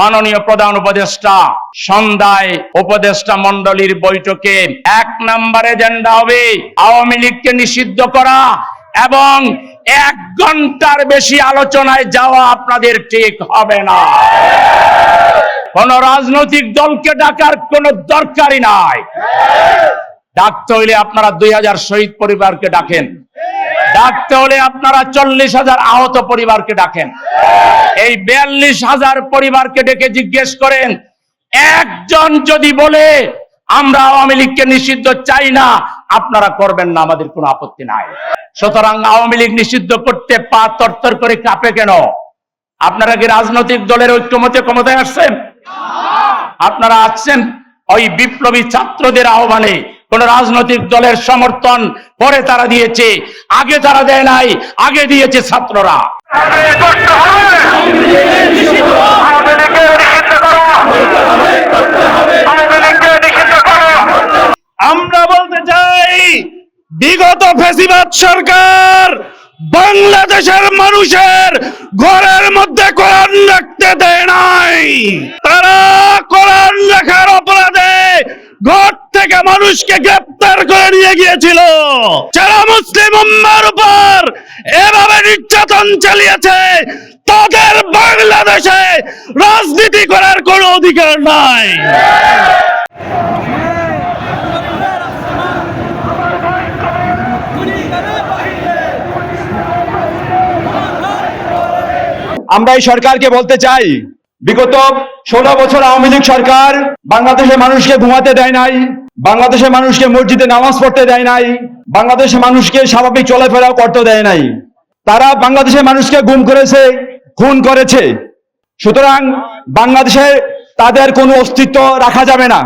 মাননীয় প্রধান উপদেষ্টা, সন্ধ্যায় উপদেষ্টা মন্ডলীর বৈঠকে এক নম্বর এজেন্ডা হবে আওয়ামী লীগকে নিষিদ্ধ করা এবং এক ঘণ্টার বেশি আলোচনায় যাওয়া আপনাদের ঠিক হবে না। কোন রাজনৈতিক দলকে ডাকার কোন দরকারই নাই। ডাকতে হইলে আপনারা দুই হাজার শহীদ পরিবারকে ডাকেন। ডাকতে হলে আপনারা চল্লিশ হাজার আহত পরিবারকে ডাকেন। এই বিয়াল্লিশ হাজার পরিবারকে ডেকে জিজ্ঞেস করেন, একজন যদি বলে, আমরা আওয়ামী লীগকে নিষিদ্ধ চাই না, আপনারা করবেন না, আমাদের কোনো আপত্তি নাই। সুতরাং আওয়ামী লীগ নিষিদ্ধ করতে পা তরতর করে কাঁপে কেন? আপনারা কি রাজনৈতিক দলের ঐক্যমতে ক্ষমতায় আসছেন? আপনারা আসছেন ওই বিপ্লবী ছাত্রদের আহ্বানে কোন রাজনৈতিক দলের সমর্থন পরে তারা দিয়েছে। আগে তারা দেয় নাই, আগে দিয়েছে ছাত্ররা। আমরা বলতে চাই, বিগত ফেসিবাদ সরকার বাংলাদেশের মানুষের ঘরের মধ্যে কোরআন রাখতে দেয় নাই। তারা কোরআন রাখার অপরাধে ঘর মানুষকে গ্রেপ্তার করে নিয়ে গিয়েছিল। যারা মুসলিম উম্মার উপর এভাবে নির্যাতন চালিয়েছে, তাদের বাংলাদেশে রাজনীতি করার কোনো অধিকার নাই। আমরা এই সরকারকে বলতে চাই, বিগত ষোলো বছর আওয়ামী লীগ সরকার বাংলাদেশের মানুষকে ঘুমাতে দেয় নাই। বাংলাদেশের মানুষকে মসজিদে নামাজ পড়তে দেয় নাই বাংলাদেশের মানুষকে স্বাভাবিক চলাফেরাও করতে দেয় নাই। তারা বাংলাদেশের মানুষকে গুম করেছে, খুন করেছে। সুতরাং বাংলাদেশে তাদের কোনো অস্তিত্ব রাখা যাবে না।